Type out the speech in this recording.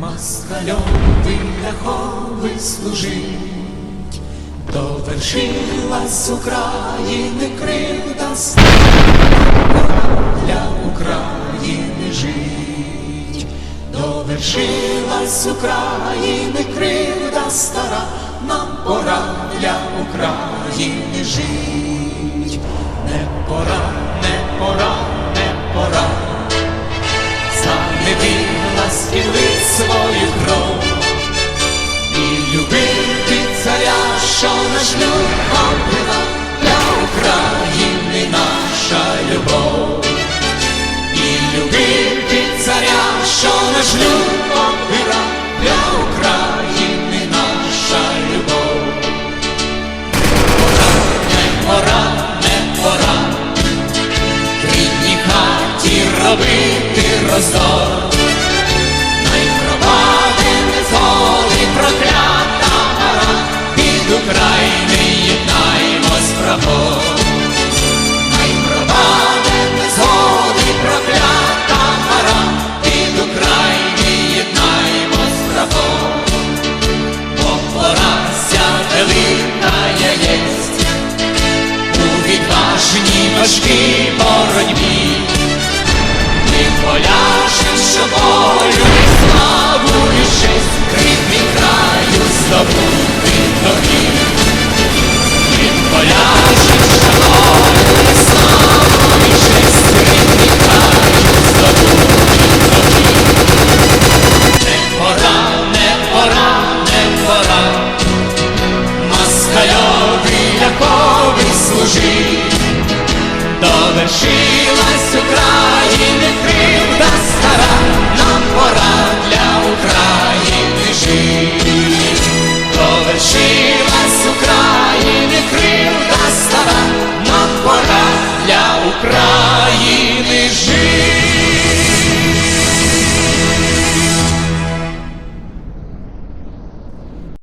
москальом віляхови служить, довершилась України кривда для України жить, довершилась України кривда стара, нам пора для України жить. Любов для України наша любов. Пора, не пора, не пора, рідній робити роздор. all that she